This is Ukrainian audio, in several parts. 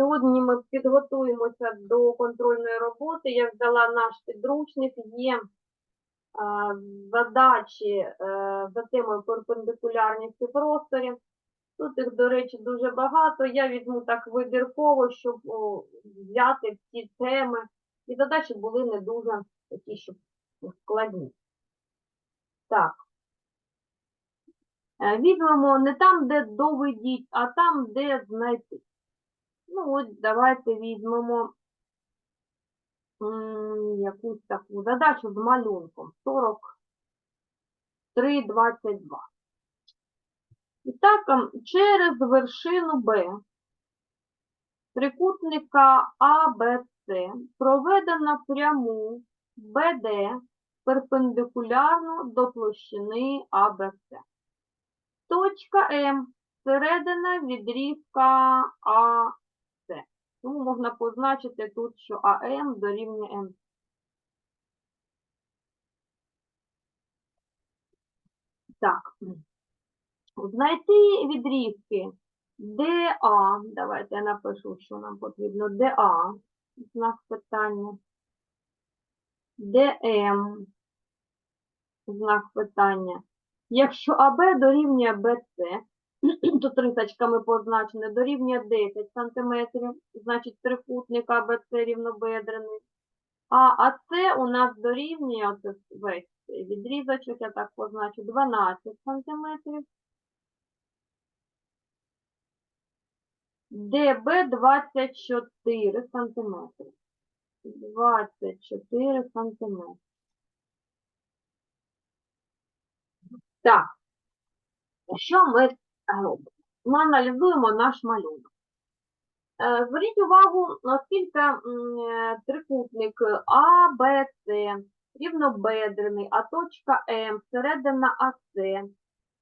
Сьогодні ми підготуємося до контрольної роботи. Я взяла наш підручник, є задачі е, за темою перпендикулярність у просторі. Тут їх, до речі, дуже багато. Я візьму так вибірково, щоб взяти всі теми. І задачі були не дуже такі, щоб складні. Так. Е, Візьмемо не там, де доведіть, а там, де знайти. Ну, от давайте візьмемо якусь таку задачу з малюнком. 43,22. І так, через вершину Б трикутника АБЦ проведено пряму БД перпендикулярну до площини АБЦ. Точка М середина відрізка АС. Тому можна позначити тут, що АМ дорівнює М. Так. Знайти відрізки ДА. Давайте я напишу, що нам потрібно. ДА. Знак питання. ДМ. Знак питання. Якщо АБ дорівнює БЦ, то трисочками позначене, дорівнює 10 см, значить трикутник АБЦ рівнобедрений. А АЦ у нас дорівнює, оце весь відрізочок, я так позначу, 12 см. ДБ 24 см. 24 см. Так, що ми робимо? Ми аналізуємо наш малюнок. Е, Зверніть увагу, е, трикутник А, Б, С рівнобедрений, а точка М середина АС,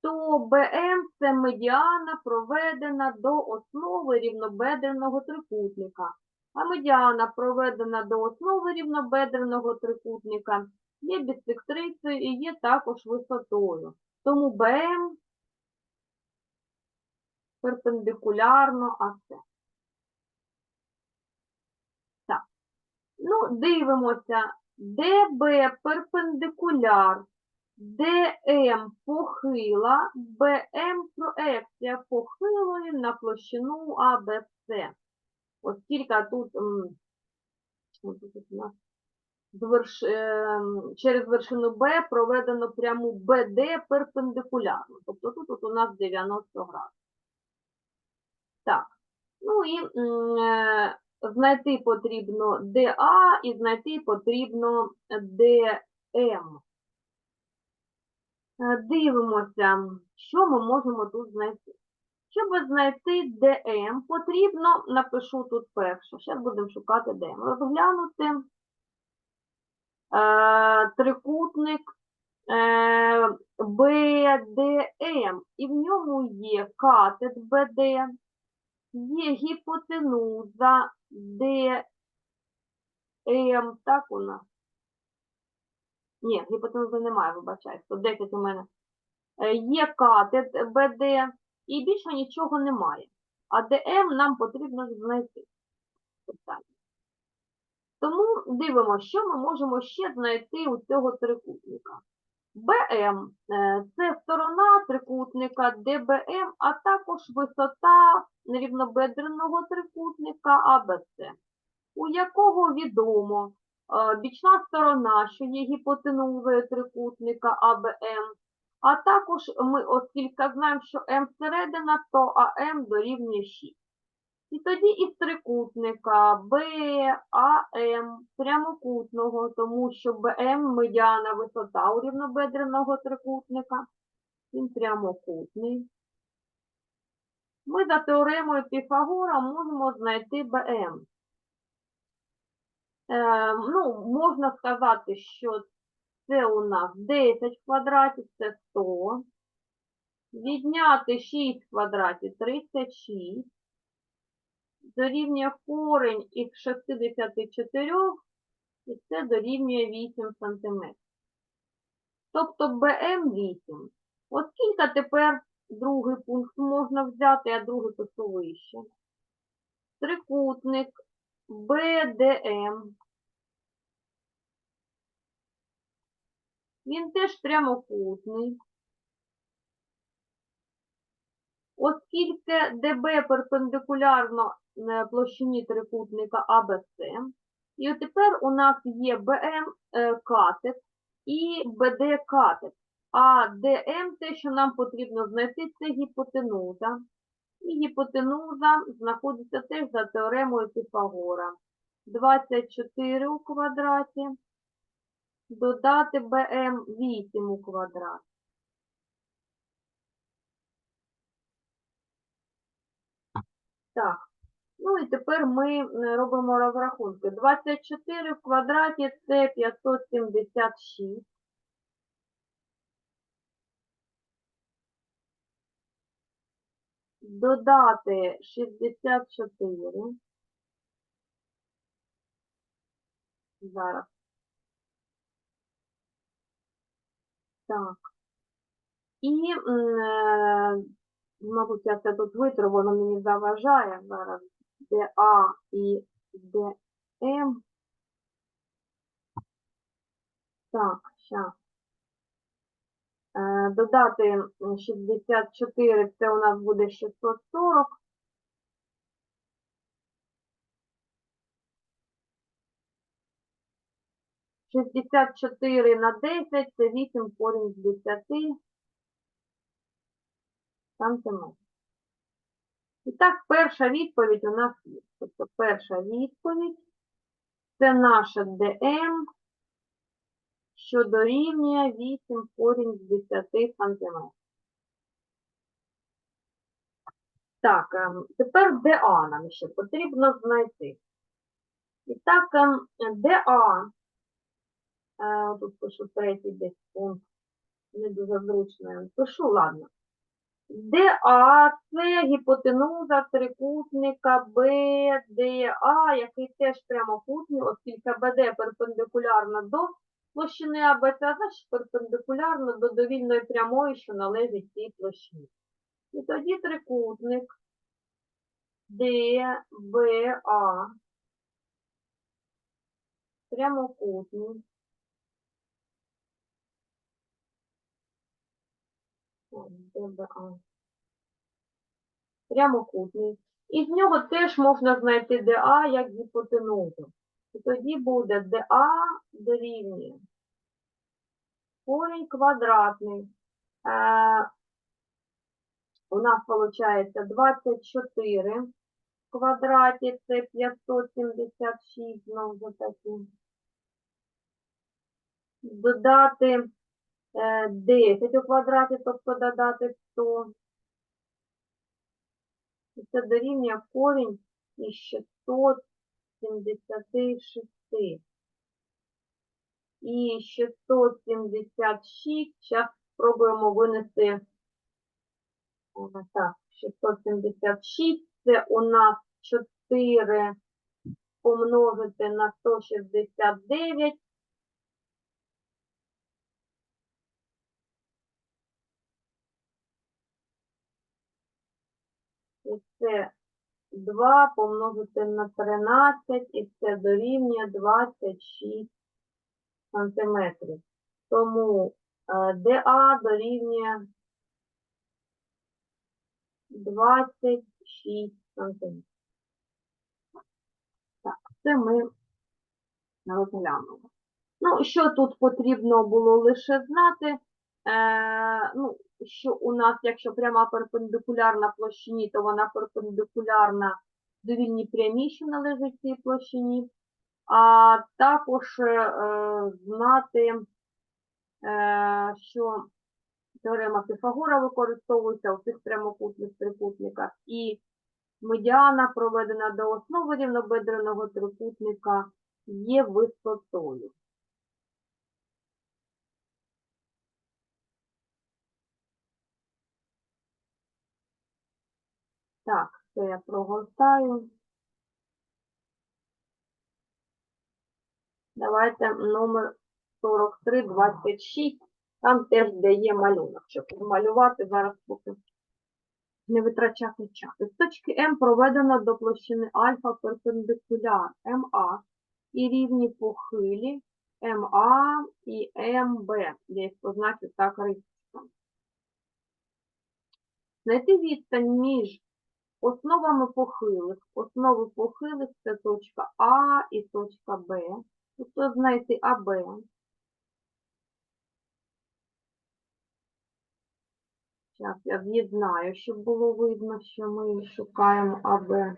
то БМ це медіана проведена до основи рівнобедреного трикутника. А медіана проведена до основи рівнобедреного трикутника є бісектрисою і є також висотою. Тому БМ перпендикулярно АС. Так. Ну, дивимося. ДБ перпендикуляр, ДМ похила, БМ проекція похилої на площину АБЦ. Оскільки тут, тут нас верш- ем, через вершину Б проведено пряму БД перпендикулярно. Тобто тут от у нас 90 градусів. Так. Ну і е, знайти потрібно ДА і знайти потрібно ДМ. Е, Дивимося, що ми можемо тут знайти. Щоб знайти ДМ, потрібно, напишу тут перше, зараз будемо шукати ДМ. Розглянути е, трикутник е, БДМ, і в ньому є катет БД, є гіпотенуза ДМ, так у нас? Ні, гіпотенузи немає, вибачай, 110 у мене. Е, Є катет БД і більше нічого немає. А ДМ нам потрібно знайти. Тому дивимося, що ми можемо ще знайти у цього трикутника. БМ е, це сторона трикутника ДБМ, а також висота нерівнобедреного трикутника АБЦ, у якого відомо е, бічна сторона, що є гіпотенузою трикутника АБМ, а також ми, оскільки знаємо, що М середина, то АМ дорівнює 6. І тоді із трикутника БАМ прямокутного, тому що БМ медіана висота у рівнобедреного трикутника, він прямокутний. Ми за теоремою Піфагора можемо знайти БМ. Е, ну, можна сказати, що це у нас 10 квадратів, це 100. Відняти 6 квадратів 36 дорівнює корень із 64, і це дорівнює 8 см. Тобто БМ 8. Оскільки тепер другий пункт можна взяти, а другий пишу вище. трикутник BDM. Він теж прямокутний. Оскільки ДБ перпендикулярно площині трикутника АБЦ, і от тепер у нас є БМ е, катет і БД катет. А ДМ, те, що нам потрібно знайти, це гіпотенуза. І гіпотенуза знаходиться теж за теоремою Піфагора. 24 у квадраті додати БМ 8 у квадраті. Так, ну і тепер ми е, робимо розрахунки. 24 в квадраті це 576. Додати 64. Зараз. Так. І, е, мабуть, я це тут витру, воно мені заважає зараз. ДА і ДМ. Так, зараз. Додати м, 64, це у нас буде 640. Шістдесят чотири на десять це вісім корінь з десяти сантиметрів. І так, перша відповідь у нас є. Тобто перша відповідь це наша ДМ, що дорівнює 8 корінь з 10 сантиметрів. Так, ем, тепер ДА нам ще потрібно знайти. І так, ем, ДА, е, тут пишу третій десь пункт, не дуже зручно, пишу, ладно. ДА це гіпотенуза трикутника БДА, який теж прямокутний, оскільки БД перпендикулярно до площини АБЦ, значить перпендикулярно до довільної прямої, що належить цій площині. І тоді трикутник ДБА прямокутний. ДБА. Прямокутний. І з нього теж можна знайти ДА як гіпотенузу. І тоді буде ДА дорівнює корінь квадратний. Е, у нас виходить 24 в квадраті, це 576, знову таки. Додати 10 у квадраті, тобто додати 100. І це дорівнює корінь із 676. І 676, зараз спробуємо винести так, 676, це у нас 4 помножити на 169. І це 2 помножити на 13, і це дорівнює 26 сантиметрів. Тому е, ДА дорівнює 26 сантиметрів. Так, це ми розглянули. Ну, що тут потрібно було лише знати, е, ну, що у нас, якщо пряма перпендикулярна площині, то вона перпендикулярна довільній прямій, що належить цій площині. А також е, знати, е, що теорема Піфагора використовується у цих прямокутних трикутниках, і медіана, проведена до основи рівнобедреного трикутника, є висотою. Так, це я прогортаю. Давайте номер 4326. Там теж де є малюнок. Щоб малювати зараз поки не витрачати час. З точки М проведено до площини альфа перпендикуляр МА і рівні похилі МА і МБ. Я їх позначу так рисочком. Знайти відстань між основами похилих. Основи похилих це точка А і точка Б. Тобто знайти АБ. Зараз я з'єднаю, щоб було видно, що ми шукаємо АБ.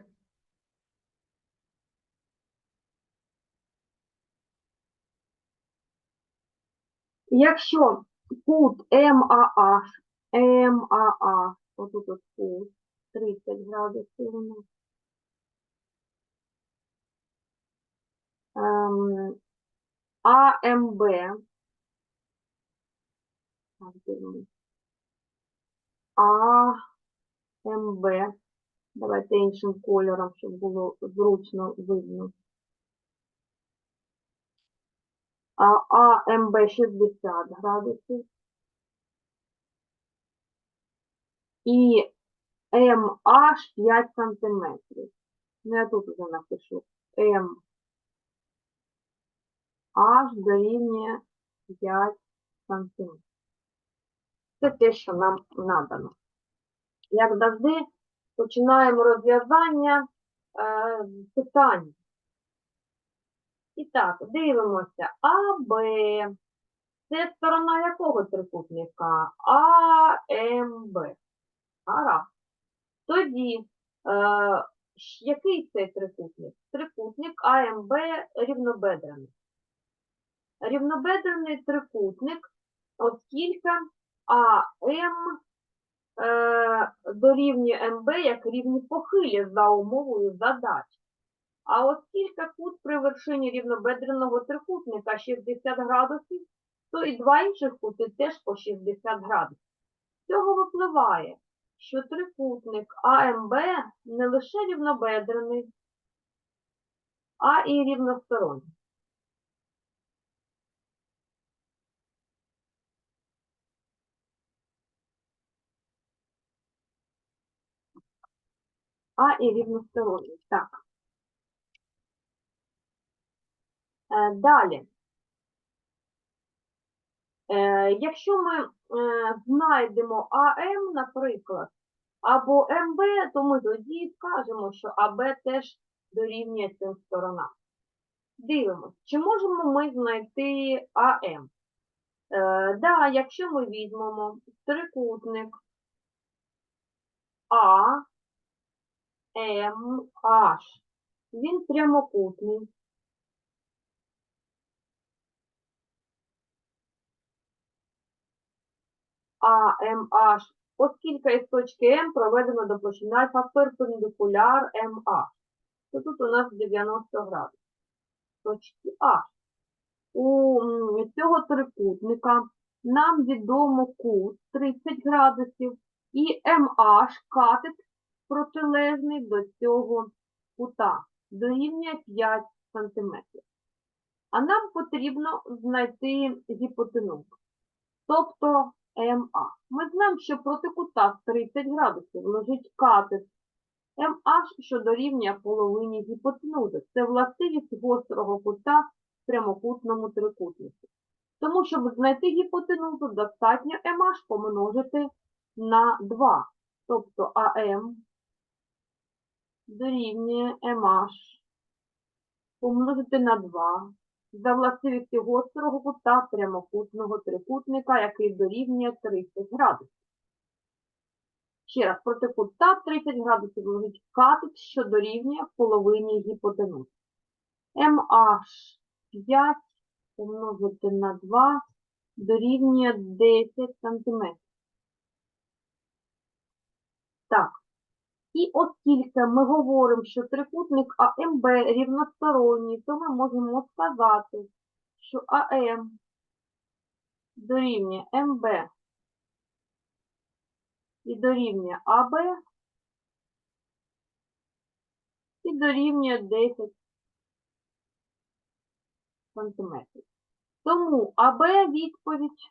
Якщо кут МАА, МАА, отут от кут, 30 градусів у нас. АМБ. АМБ. Давайте іншим кольором, щоб було зручно видно. АМБ 60 градусів. І МH 5 сантиметрів. Ну, я тут вже напишу МH дорівнює 5 сантиметрів. Це те, що нам надано. Як завжди, починаємо розв'язання е, питань. І так, дивимося. АБ. Це сторона якого трикутника? АМБ. Гаразд. Тоді, е, який це трикутник? Трикутник АМБ рівнобедрений. Рівнобедрений трикутник, оскільки АМ е, дорівнює МБ як рівні похилі за умовою задач. А оскільки кут при вершині рівнобедреного трикутника 60 градусів, то і два інших кути теж по 60 градусів. З цього випливає, що трикутник АМБ не лише рівнобедрений, а і рівносторонній. А і рівносторонній. Так. Е, Далі. Е, Якщо ми знайдемо АМ, наприклад, або МБ, то ми тоді скажемо, що АБ теж дорівнює цим сторонам. Дивимось, чи можемо ми знайти АМ? Е, да, якщо ми візьмемо трикутник А, М, H, він прямокутний. AMH, оскільки із точки М проведено до площини альфа перпендикуляр MH. То тут у нас 90 градусів. Точки А. У цього трикутника нам відомо кут 30 градусів і MH катет протилежний до цього кута дорівнює 5 см. А нам потрібно знайти гіпотенузу, тобто МА. Ми знаємо, що проти кута 30 градусів лежить катет МH, що дорівнює половині гіпотенузи. Це властивість гострого кута в прямокутному трикутнику. Тому, щоб знайти гіпотенузу, достатньо MH помножити на 2. Тобто АМ дорівнює MH помножити на 2 за властивості гострого кута прямокутного трикутника, який дорівнює 30 градусів. Ще раз, проти кута 30 градусів лежить катет, що дорівнює половині гіпотенузи. MH5 помножити на 2 дорівнює 10 см. Так. І оскільки ми говоримо, що трикутник АМБ рівносторонній, то ми можемо сказати, що АМ дорівнює МБ і дорівнює АБ і дорівнює 10 сантиметрів. Тому АБ відповідь А,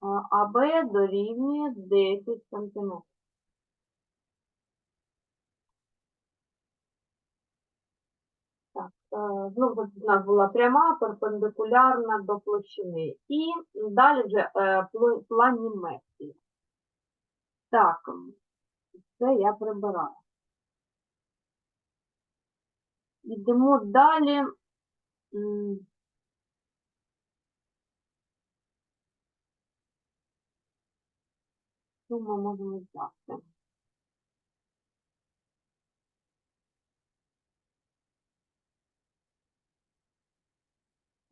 АБ дорівнює 10 см. Так, е, знову ж у нас була пряма, перпендикулярна до площини. І далі вже е, планіметрія. Так, це я прибираю. Йдемо далі. М, ми можемо взяти?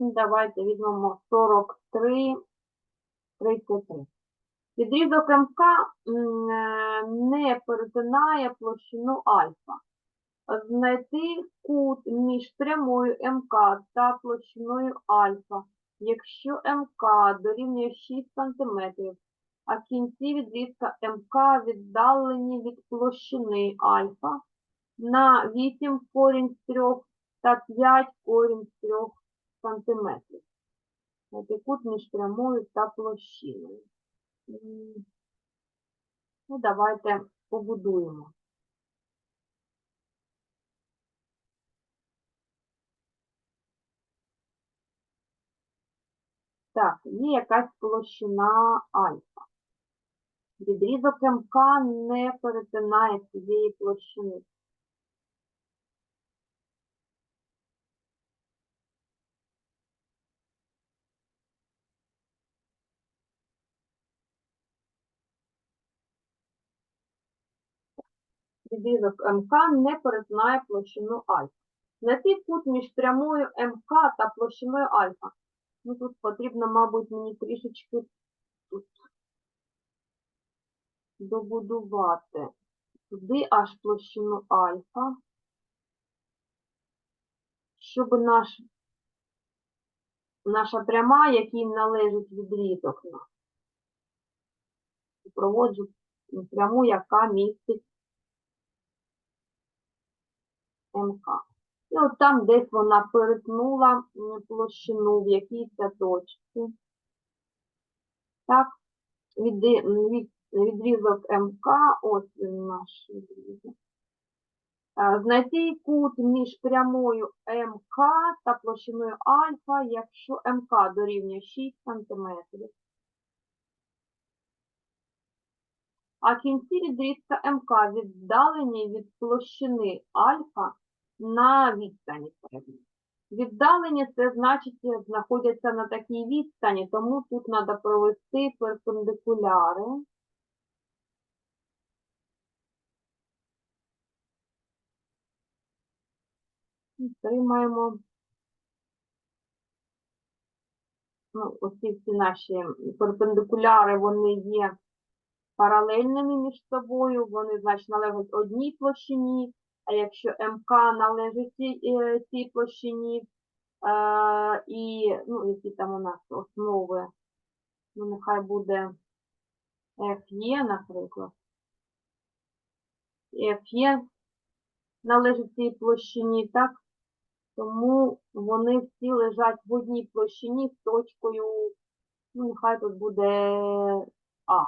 Давайте візьмемо 43, 33. Відрізок МК е, не перетинає площину альфа. Знайти кут між прямою МК та площиною альфа, якщо МК дорівнює 6 см, а кінці відрізка МК віддалені від площини альфа на 8 корінь з 3 та 5 корінь з 3 см. Кут між прямою та площиною. Ну, давайте побудуємо. Так, є якась площина альфа. Відрізок МК не перетинає цієї площини. Відрізок МК не перетинає площину альфа. Знайти кут між прямою МК та площиною альфа. Ну, тут потрібно, мабуть, мені трішечки добудувати. Туди аж площину альфа. Щоб наш, наша пряма, якій належить відрізок, на- проводжу пряму, яка містить МК. І от там десь вона перетнула площину в якійсь точці. Так, м, від, відрізок МК, ось він наш відрізок. Е, Знайти кут між прямою МК та площиною альфа, якщо МК дорівнює 6 см. А кінці відрізка МК віддалені від площини альфа на відстані. Віддалені це значить знаходяться на такій відстані, тому тут треба провести перпендикуляри. Отримаємо ну, оці всі наші перпендикуляри, вони є паралельними між собою, вони, значить, належать одній площині, а якщо МК належить цій, е, площині, е, і, ну, які там у нас основи, ну, нехай буде FE, наприклад. FE належить цій площині, так? Тому вони всі лежать в одній площині з точкою, ну, нехай тут буде А.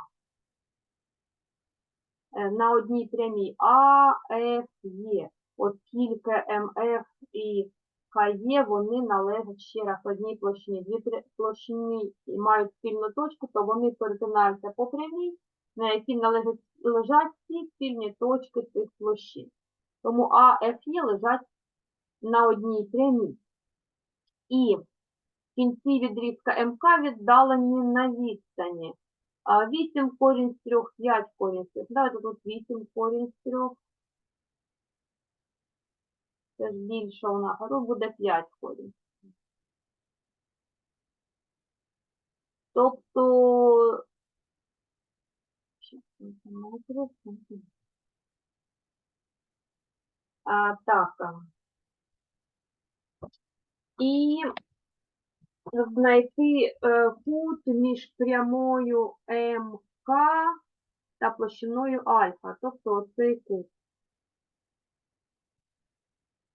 Е, На одній прямій А, Ф, Є. Оскільки МФ і КЕ, вони належать ще раз одній площині. Дві площини мають спільну точку, то вони перетинаються по прямій, на якій належать, лежать всі спільні точки цих площин. Тому А, Ф, Є лежать на одній прямій. І кінці відрізка МК віддалені на відстані. А 8 корінь з 3, 5 корінь з 3. Давайте тут 8 корінь з 3. Це ж більше у нас, тут буде 5 корінь. Тобто. А, так. І знайти кут між прямою МК та площиною альфа, тобто оцей кут.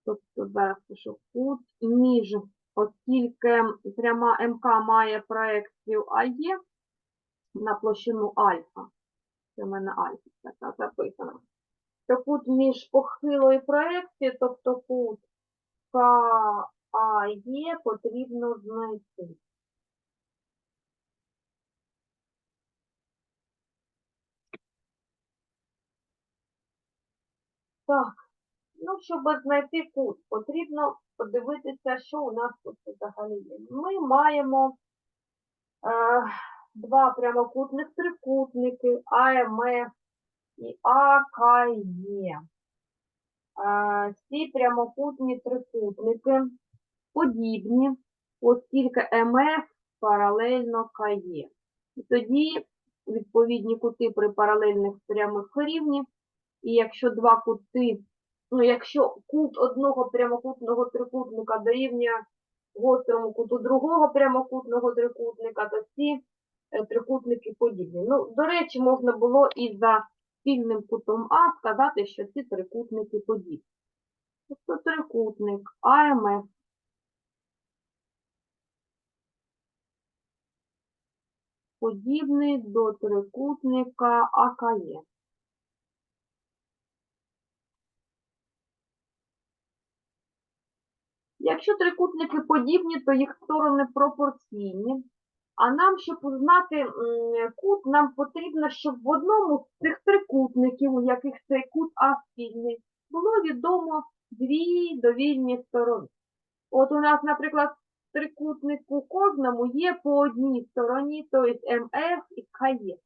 Тобто пишу кут між, оскільки пряма МК має проекцію АЕ, на площину альфа. Це в мене альфа така записана. То кут між похилої проекції, тобто кут КАЄ потрібно знайти. Так, ну, щоб знайти кут, потрібно подивитися, що у нас тут взагалі є. Ми маємо е, два прямокутних трикутники АМФ і АКЄ. Е, ці прямокутні трикутники подібні, оскільки МФ паралельно КЄ. І тоді відповідні кути при паралельних прямих рівні. І якщо два кути, ну якщо кут одного прямокутного трикутника дорівнює гострому куту другого прямокутного трикутника, то ці е, трикутники подібні. Ну, до речі, можна було і за спільним кутом А сказати, що ці трикутники подібні. Тобто трикутник АМФ подібний до трикутника АКЄ. Якщо трикутники подібні, то їх сторони пропорційні. А нам, щоб узнати кут, нам потрібно, щоб в одному з цих трикутників, у яких цей кут А спільний, було відомо дві довільні сторони. От у нас, наприклад, трикутнику кожному є по одній стороні, тобто МФ і КЄ.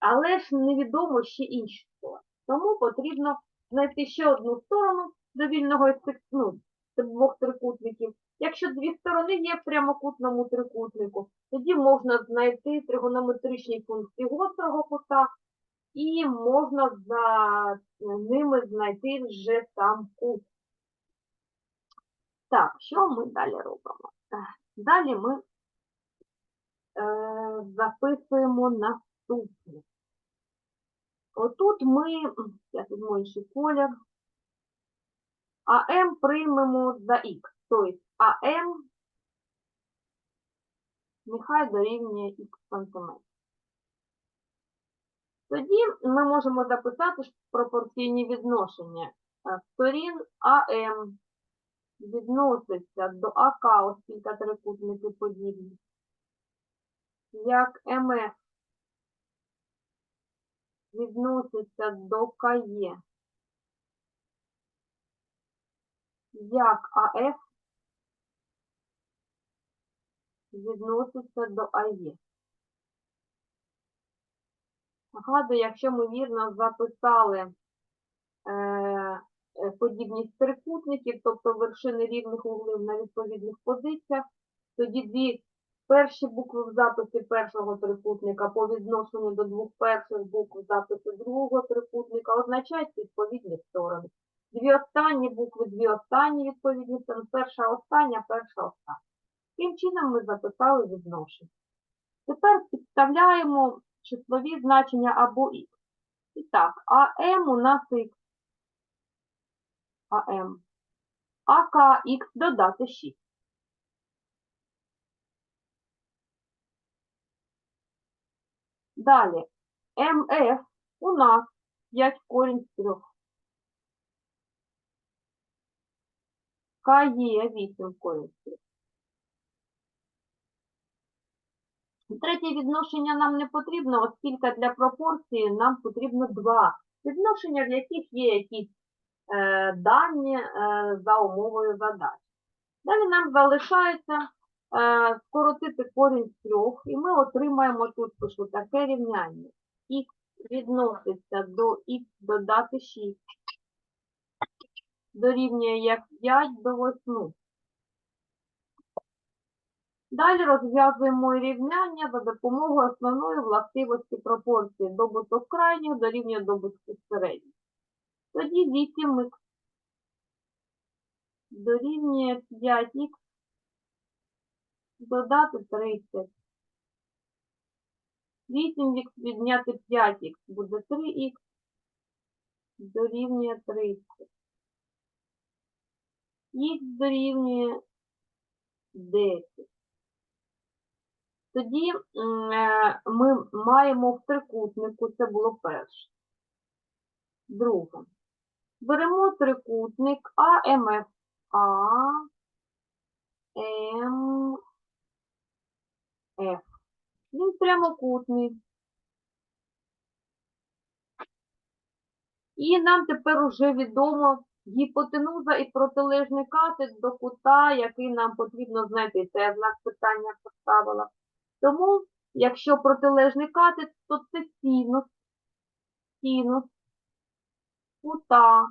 Але ж невідомо ще інші сторони. Тому потрібно знайти ще одну сторону довільного ну, двох трикутників. Якщо дві сторони є в прямокутному трикутнику, тоді можна знайти тригонометричні функції гострого кута і можна за ними знайти вже сам кут. Так, що ми далі робимо? Далі ми е, записуємо наступне. Отут ми, я візьму інший колір, АМ приймемо за х. Тобто АМ нехай дорівнює х сантиметрів. Тоді ми можемо записати пропорційні відношення. Е, Сторін АМ відноситься до АК, оскільки трикутники подібні, як МФ відноситься до КЕ, як АФ відноситься до АЕ. Нагадую, якщо ми вірно записали е, подібність трикутників, тобто вершини рівних углів на відповідних позиціях, тоді дві перші букви в записі першого трикутника по відношенню до двох перших букв в записі другого трикутника означають відповідні сторони. Дві останні букви, дві останні відповідні сторони, перша остання, перша остання. Таким чином ми записали відношення. Тепер підставляємо числові значення або х. І так, АМ у нас х. АМ. АК х додати 6. Далі. МФ у нас 5 корінь з 3. КЕ 8 корінь з 3. Третє відношення нам не потрібно, оскільки для пропорції нам потрібно два відношення, в яких є якісь дані е, за умовою задач. Далі нам залишається е, скоротити корінь з трьох, і ми отримаємо тут пишу таке рівняння. Х відноситься до х додати 6, дорівнює як 5 до 8. Далі розв'язуємо рівняння за допомогою основної властивості пропорції добуток крайніх дорівнює добутку середніх. Тоді 8х дорівнює 5х додати 30. 8х відняти 5х буде 3х дорівнює 30. Х дорівнює 10. тоді е, ми маємо в трикутнику, це було перше. Друге. Беремо трикутник АМФ. А, М. Він прямокутний. І нам тепер уже відомо гіпотенуза і протилежний катет до кута, який нам потрібно знайти. Це я знак питання поставила. Тому, якщо протилежний катет, то це синус, синус кута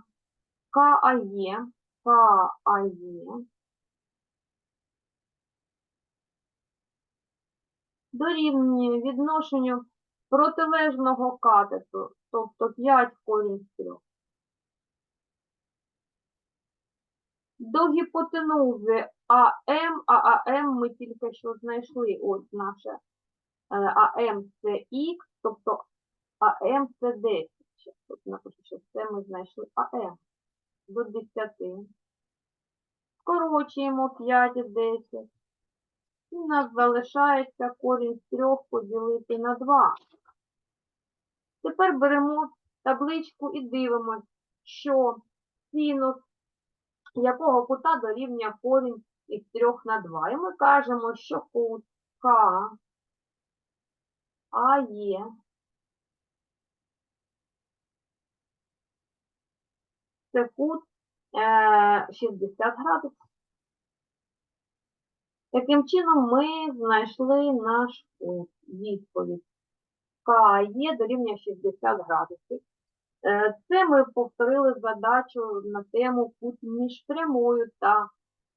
КАЄ, КАЄ дорівнює відношенню протилежного катету, тобто 5 корінь з 3. До гіпотенузи АМ, а АМ ми тільки що знайшли. Ось наше е, АМ це Х, тобто АМ це 10. Ще Тут напишу, що це ми знайшли АМ до 10. Скорочуємо 5 і 10. І у нас залишається корінь з 3 поділити на 2. Тепер беремо табличку і дивимося, що синус якого кута дорівнює корінь із 3 на 2. І ми кажемо, що кут К АЄ це кут е, 60 градусів. Таким чином ми знайшли наш кут. Відповідь. КАЄ дорівнює 60 градусів. Е, Це ми повторили задачу на тему кут між прямою та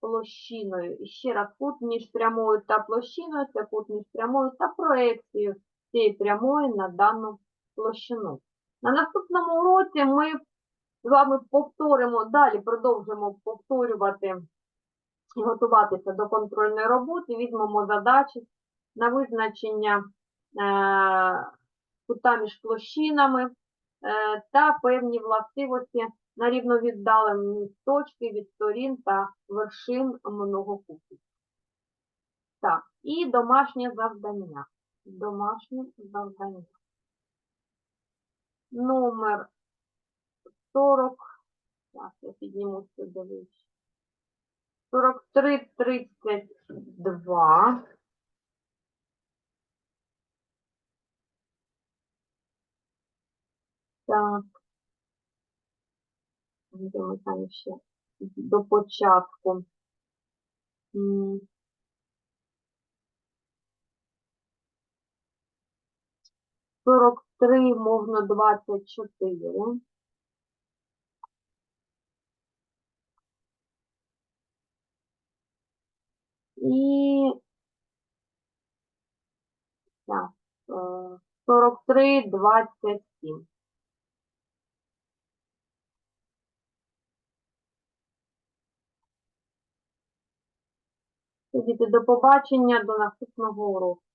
площиною. І ще раз, кут між прямою та площиною це кут між прямою та проекцією цієї прямої на дану площину. На наступному уроці ми з вами повторимо, далі продовжимо повторювати і готуватися до контрольної роботи. Візьмемо задачі на визначення е, кута між площинами е, та певні властивості на рівновіддалені точки від сторін та вершин многокутів. Так, і домашнє завдання. Домашнє завдання. Номер 40. Так, я підніму сюди вище. 43-32. Так. Де там ще до початку. Сорок три мовно двадцять чотири. І так, е, сорок три двадцять сім. Діти, до побачення, до наступного уроку.